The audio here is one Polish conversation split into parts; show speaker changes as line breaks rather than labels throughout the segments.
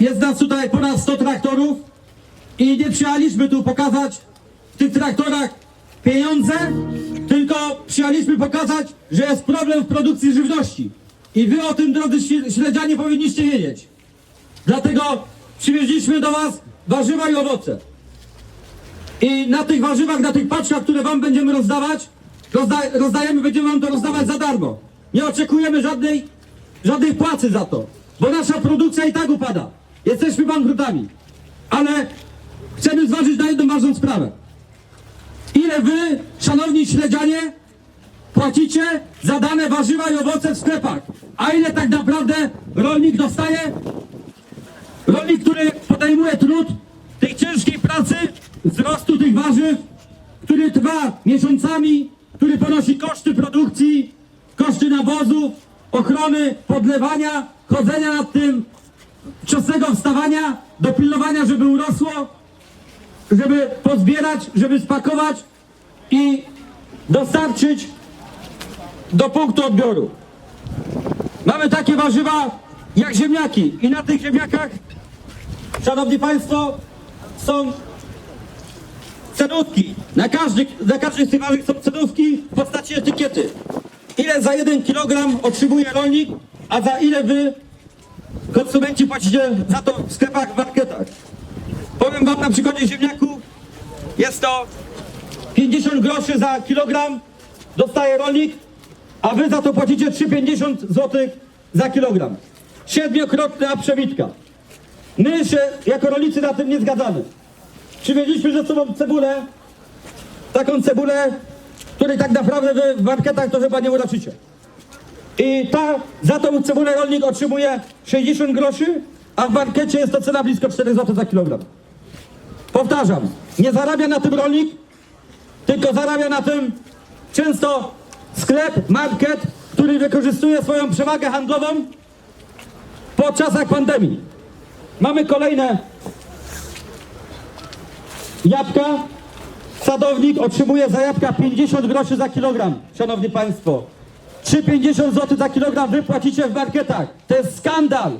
Jest nas tutaj ponad 100 traktorów i nie przyjechaliśmy tu pokazać w tych traktorach pieniądze, tylko przyjechaliśmy pokazać, że jest problem w produkcji żywności. I wy o tym, drodzy śle- śledzianie, powinniście wiedzieć. Dlatego przywieźliśmy do was warzywa i owoce. I na tych warzywach, na tych paczkach, które wam będziemy rozdawać, rozda rozdajemy, będziemy wam to rozdawać za darmo. Nie oczekujemy żadnej, żadnej płacy za to, bo nasza produkcja i tak upada. Jesteśmy bankrutami. Ale chcemy zważyć na jedną ważną sprawę. Ile wy, szanowni śledzianie, płacicie za dane warzywa i owoce w sklepach? A ile tak naprawdę rolnik dostaje Rolnik, który podejmuje trud tej ciężkiej pracy, wzrostu tych warzyw, który trwa miesiącami, który ponosi koszty produkcji, koszty nawozów, ochrony, podlewania, chodzenia nad tym, wczesnego wstawania, dopilnowania, żeby urosło, żeby pozbierać, żeby spakować i dostarczyć do punktu odbioru. Mamy takie warzywa jak ziemniaki i na tych ziemniakach Szanowni Państwo, są cenówki. Na każdy, na każdej z tych warzyw są cenówki w postaci etykiety. Ile za jeden kilogram otrzymuje rolnik, a za ile wy, konsumenci, płacicie za to w sklepach, w marketach. Powiem Wam na przykładzie ziemniaków, jest to 50 groszy za kilogram dostaje rolnik, a wy za to płacicie 3,50 zł za kilogram. Siedmiokrotna przebitka. My się jako rolnicy na tym nie zgadzamy. Przywieźliśmy ze sobą cebulę, taką cebulę, której tak naprawdę wy w marketach to chyba nie uroczycie. I ta, za tą cebulę rolnik otrzymuje 60 groszy, a w markecie jest to cena blisko 4 zł za kilogram. Powtarzam, nie zarabia na tym rolnik, tylko zarabia na tym często sklep, market, który wykorzystuje swoją przewagę handlową po czasach pandemii. Mamy kolejne jabłka. Sadownik otrzymuje za jabłka 50 groszy za kilogram, szanowni państwo. 3,50 zł za kilogram wy płacicie w marketach. To jest skandal.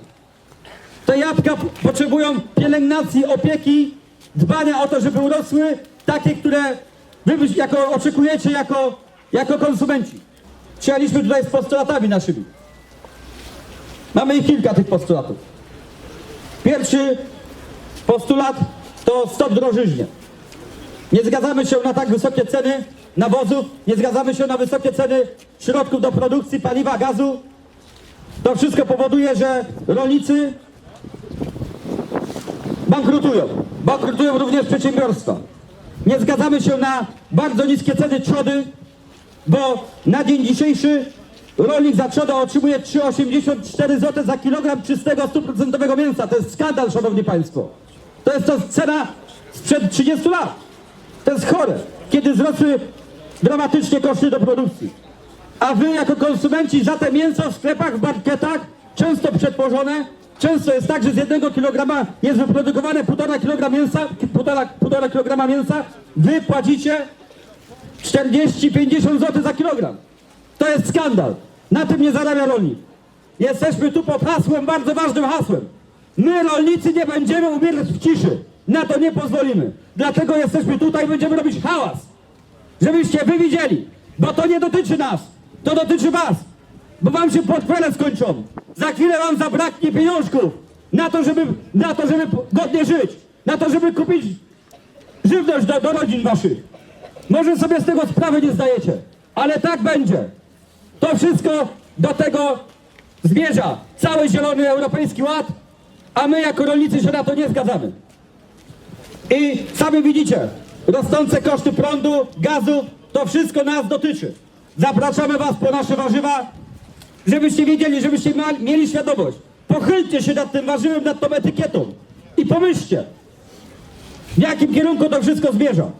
Te jabłka potrzebują pielęgnacji, opieki, dbania o to, żeby urosły takie, które wy jako, oczekujecie jako, jako konsumenci. Przyjechaliśmy tutaj z postulatami naszymi. Mamy ich kilka tych postulatów. Pierwszy postulat to stop drożyźnie. Nie zgadzamy się na tak wysokie ceny nawozów, nie zgadzamy się na wysokie ceny środków do produkcji paliwa, gazu. To wszystko powoduje, że rolnicy bankrutują. Bankrutują również przedsiębiorstwa. Nie zgadzamy się na bardzo niskie ceny trzody, bo na dzień dzisiejszy rolnik za trzodę otrzymuje 3,84 zł za kilogram czystego 100% mięsa. To jest skandal, szanowni państwo. To jest to cena sprzed 30 lat. To jest chore, kiedy wzrosły dramatycznie koszty do produkcji. A wy jako konsumenci za te mięso w sklepach, w marketach, często przetworzone, często jest tak, że z jednego kilograma jest wyprodukowane półtora kilograma mięsa, półtora, półtora kilograma mięsa, wy płacicie 40-50 zł za kilogram. To jest skandal. Na tym nie zarabia rolnik. Jesteśmy tu pod hasłem, bardzo ważnym hasłem. My rolnicy nie będziemy umierać w ciszy. Na to nie pozwolimy. Dlatego jesteśmy tutaj, będziemy robić hałas. Żebyście wy widzieli. Bo to nie dotyczy nas. To dotyczy was. Bo wam się portfele skończą. Za chwilę wam zabraknie pieniążków. Na to, żeby, na to, żeby godnie żyć. Na to, żeby kupić żywność do, do rodzin waszych. Może sobie z tego sprawy nie zdajecie, ale tak będzie. To wszystko do tego zmierza. Cały Zielony Europejski Ład, a my jako rolnicy się na to nie zgadzamy. I sami widzicie, rosnące koszty prądu, gazu, to wszystko nas dotyczy. Zapraszamy Was po nasze warzywa, żebyście wiedzieli, żebyście mieli świadomość, Pochylcie się nad tym warzywem, nad tą etykietą i pomyślcie, w jakim kierunku to wszystko zmierza.